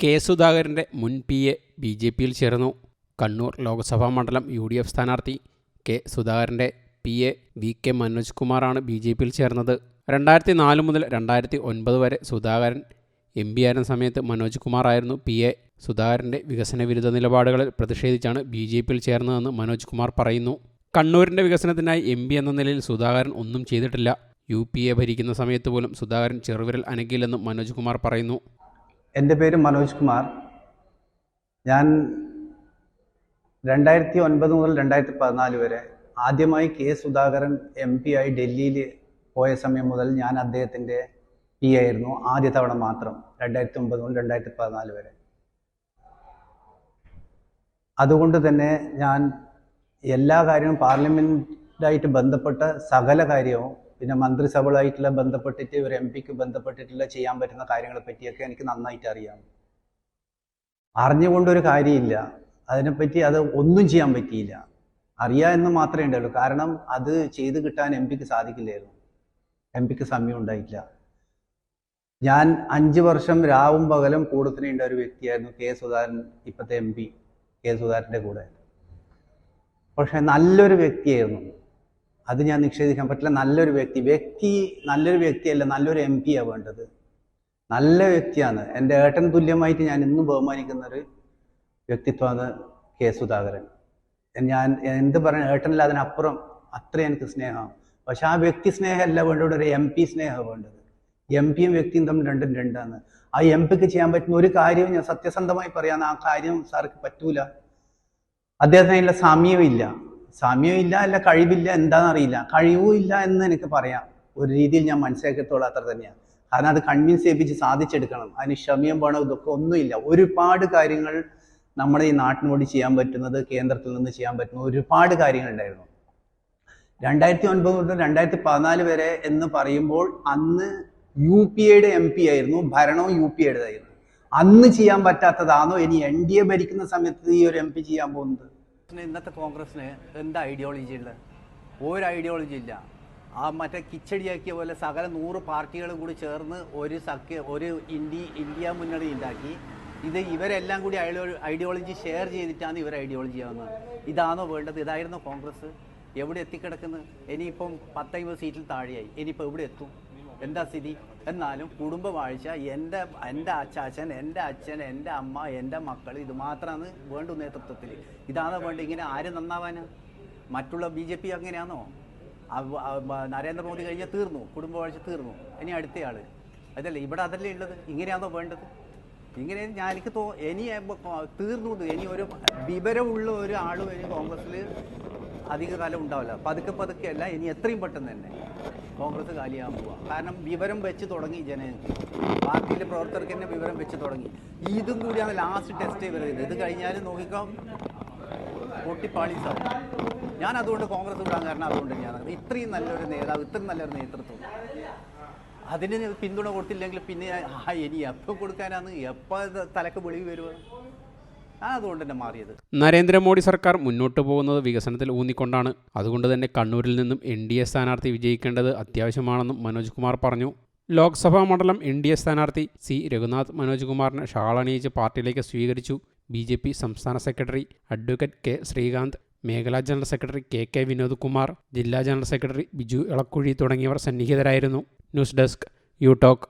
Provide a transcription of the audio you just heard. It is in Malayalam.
കെ സുധാകരന്റെ മുൻ പി എ ബി ജെ പിയിൽ ചേർന്നു. കണ്ണൂർ ലോക്സഭാ മണ്ഡലം യു ഡി എഫ് സ്ഥാനാർത്ഥി കെ സുധാകരന്റെ P A V K Manoj കുമാറാണ് ബി ജെ പിയിൽ ചേർന്നത്. രണ്ടായിരത്തി നാല് മുതൽ രണ്ടായിരത്തി ഒൻപത് വരെ സുധാകരൻ എം പി ആയിരുന്ന സമയത്ത് മനോജ് കുമാർ ആയിരുന്നു പി എ. സുധാകരന്റെ വികസന വിരുദ്ധ നിലപാടുകളിൽ പ്രതിഷേധിച്ചാണ് ബി ജെ പിയിൽ ചേർന്നതെന്ന് മനോജ് കുമാർ പറയുന്നു. കണ്ണൂരിന്റെ വികസനത്തിനായി എം പി എന്ന നിലയിൽ സുധാകരൻ ഒന്നും ചെയ്തിട്ടില്ല. യു പി എ ഭരിക്കുന്ന സമയത്ത് പോലും സുധാകരൻ ചെറുവിരൽ അനക്കില്ലെന്നും മനോജ് കുമാർ പറയുന്നു. എന്റെ പേര് മനോജ് കുമാർ. ഞാൻ രണ്ടായിരത്തി ഒൻപത് മുതൽ രണ്ടായിരത്തി പതിനാല് വരെ ആദ്യമായി കെ സുധാകരൻ എം പി ആയി ഡൽഹിയിൽ പോയ സമയം മുതൽ ഞാൻ അദ്ദേഹത്തിന്റെ പി ആയിരുന്നു ആദ്യ തവണ മാത്രം രണ്ടായിരത്തി ഒമ്പത് മുതൽ രണ്ടായിരത്തി പതിനാല് വരെ. അതുകൊണ്ട് തന്നെ ഞാൻ എല്ലാ കാര്യവും പാർലമെന്റായിട്ട് ബന്ധപ്പെട്ട സകല കാര്യവും പിന്നെ മന്ത്രിസഭകളായിട്ടുള്ള ബന്ധപ്പെട്ടിട്ട് ഒരു എം പിക്ക് ബന്ധപ്പെട്ടിട്ടുള്ള ചെയ്യാൻ പറ്റുന്ന കാര്യങ്ങളെ പറ്റിയൊക്കെ എനിക്ക് നന്നായിട്ട് അറിയാം. അറിഞ്ഞുകൊണ്ടൊരു കാര്യമില്ല. അതിനെപ്പറ്റി അത് ഒന്നും ചെയ്യാൻ പറ്റിയില്ല. അറിയാ എന്ന് മാത്രമേ ഉണ്ടല്ലോ കാരണം അത് ചെയ്ത് കിട്ടാൻ എം പിക്ക് സാധിക്കില്ലായിരുന്നു. എം പിക്ക് സമയം ഉണ്ടായിട്ടില്ല ഞാൻ അഞ്ച് വർഷം രാവും പകലും കൂടത്തിനുണ്ട ഒരു വ്യക്തിയായിരുന്നു കെ സുധാകരൻ ഇപ്പോഴത്തെ എം പി കെ സുധാകരന്റെ കൂടെ. പക്ഷെ നല്ലൊരു വ്യക്തിയായിരുന്നു. അത് ഞാൻ നിഷേധിക്കാൻ പറ്റില്ല. നല്ലൊരു വ്യക്തി വ്യക്തി നല്ലൊരു വ്യക്തിയല്ല നല്ലൊരു എം പിയാണ് വേണ്ടത്. നല്ല വ്യക്തിയാണ്. എന്റെ ഏട്ടൻ തുല്യമായിട്ട് ഞാൻ ഇന്നും ബഹുമാനിക്കുന്ന ഒരു വ്യക്തിത്വമാണ് കെ സുധാകരൻ. ഞാൻ എന്ത് പറയണം ഏട്ടനല്ല അതിനപ്പുറം അത്ര എനിക്ക് സ്നേഹമാണ്. പക്ഷെ ആ വ്യക്തി സ്നേഹമല്ല വേണ്ടത് ഒരു എം പി സ്നേഹമാണ് വേണ്ടത്. എം പിയും വ്യക്തിയും തമ്മിൽ രണ്ടും രണ്ടാണ്. ആ എം പിക്ക് ചെയ്യാൻ പറ്റുന്ന ഒരു കാര്യവും ഞാൻ സത്യസന്ധമായി പറയാൻ ആ കാര്യം സാർക്ക് പറ്റൂല. അദ്ദേഹത്തിന് അതിനുള്ള സമയമില്ല സമയമില്ല അല്ല കഴിവില്ല എന്താണെന്നറിയില്ല. കഴിവും ഇല്ല എന്ന് എനിക്ക് പറയാം. ഒരു രീതിയിൽ ഞാൻ മനസ്സിലാക്കിയത്തോളം അത്ര തന്നെയാണ് കാരണം അത് കൺവിൻസ് ചെയ്യിപ്പിച്ച് സാധിച്ചെടുക്കണം. അതിന് ക്ഷമയും വേണം ഇതൊക്കെ ഒന്നുമില്ല. ഒരുപാട് കാര്യങ്ങൾ നമ്മുടെ ഈ നാട്ടിനോട് ചെയ്യാൻ പറ്റുന്നത് കേന്ദ്രത്തിൽ നിന്ന് ചെയ്യാൻ പറ്റുന്ന ഒരുപാട് കാര്യങ്ങളുണ്ടായിരുന്നു. രണ്ടായിരത്തി ഒൻപത് മുതൽ രണ്ടായിരത്തി പതിനാല് വരെ എന്ന് പറയുമ്പോൾ അന്ന് യു പി എയുടെ എം പി ആയിരുന്നു. ഭരണവും യു പി എയുടേതായിരുന്നു അന്ന് ചെയ്യാൻ പറ്റാത്തതാണോ? ഇനി എൻ ഡി എ ഭരിക്കുന്ന സമയത്ത് ഈ ഒരു എം പി ചെയ്യാൻ പോകുന്നത്? ഇന്നത്തെ കോൺഗ്രസിന് എന്താ ഐഡിയോളജി ഉള്ളത്? ഒരു ഐഡിയോളജി ഇല്ല. ആ മറ്റേ കിച്ചടിയാക്കിയ പോലെ സകല നൂറ് പാർട്ടികളും കൂടി ചേർന്ന് ഒരു സഖ്യ ഒരു ഇന്ത്യ ഇന്ത്യ മുന്നണി ഉണ്ടാക്കി. ഇത് ഇവരെല്ലാം കൂടി ഐഡിയോളജി ഷെയർ ചെയ്തിട്ടാണ് ഇവർ ഐഡിയോളജി ആവുന്നത്. ഇതാണോ വേണ്ടത്? ഇതായിരുന്നു കോൺഗ്രസ്. എവിടെ എത്തിക്കിടക്കുന്നത് ഇനിയിപ്പം പത്തൈമ്പത് സീറ്റിൽ താഴെയായി. ഇനിയിപ്പോൾ എവിടെ എത്തും? എന്താ സ്ഥിതി? എന്നാലും കുടുംബവാഴ്ച എന്റെ എന്റെ അച്ചാച്ചൻ എന്റെ അച്ഛൻ എന്റെ അമ്മ എന്റെ മക്കൾ ഇത് മാത്രമാണ് വേണ്ടു നേതൃത്വത്തിൽ ഇതാണ് വേണ്ട ഇങ്ങനെ ആര് നന്നാവാനാ? മറ്റുള്ള ബി ജെ പി അങ്ങനെയാണോ? നരേന്ദ്രമോദി കഴിഞ്ഞാൽ തീർന്നു. കുടുംബവാഴ്ച തീർന്നു. ഇനി അടുത്തയാൾ അതല്ലേ? ഇവിടെ അതല്ലേ ഉള്ളത്. ഇങ്ങനെയാണോ വേണ്ടത്? ഇങ്ങനെ ഞാൻ എനിക്ക് തോ ഇനി തീർന്നു ഇനി ഒരു വിവരമുള്ള ഒരു ആളും ഇനി കോൺഗ്രസ്സിൽ അധിക കാലം ഉണ്ടാവില്ല. പതുക്കെ പതുക്കെ അല്ല ഇനി എത്രയും പെട്ടെന്ന് തന്നെ കോൺഗ്രസ് കാലിയാകാൻ പോവുക കാരണം വിവരം വെച്ച് തുടങ്ങി ജനങ്ങൾക്ക്. പാർട്ടിയിലെ പ്രവർത്തകർക്ക് തന്നെ വിവരം വെച്ച് തുടങ്ങി. ഇതും കൂടിയാണ് ലാസ്റ്റ് ടെസ്റ്റ് വരുന്നത് ഇത് കഴിഞ്ഞാൽ നോക്കിക്കാം പൊട്ടിപ്പാളീസാവും ഞാൻ അതുകൊണ്ട് കോൺഗ്രസ് വിടാൻ കാരണം അതുകൊണ്ട് ഞാൻ ഇത്രയും നല്ലൊരു നേതാവ് ഇത്രയും നല്ലൊരു നേതൃത്വം. അതിന് പിന്തുണ കൊടുത്തില്ലെങ്കിൽ പിന്നെ ആ ഇനി എപ്പോൾ കൊടുക്കാനാണ്? എപ്പോൾ തലക്ക് വെളിവ് ഞാൻ നരേന്ദ്രമോദി സർക്കാർ മുന്നോട്ട് പോകുന്നത് വികസനത്തിൽ ഊന്നിക്കൊണ്ടാണ്. അതുകൊണ്ട് തന്നെ കണ്ണൂരിൽ നിന്നും എൻ ഡി എ സ്ഥാനാർത്ഥി വിജയിക്കേണ്ടത് അത്യാവശ്യമാണെന്നും മനോജ് കുമാർ പറഞ്ഞു. ലോക്സഭാ മണ്ഡലം എൻ ഡി എ സ്ഥാനാർത്ഥി സി രഘുനാഥ് മനോജ് കുമാറിനെ ഷാളണിയിച്ച് പാർട്ടിയിലേക്ക് സ്വീകരിച്ചു. ബി ജെ പി സംസ്ഥാന സെക്രട്ടറി അഡ്വക്കേറ്റ് കെ ശ്രീകാന്ത് മേഖലാ general secretary K K Vinod Kumar ജില്ലാ ജനറൽ സെക്രട്ടറി ബിജു ഇളക്കുഴി തുടങ്ങിയവർ സന്നിഹിതരായിരുന്നു. News desk U talk.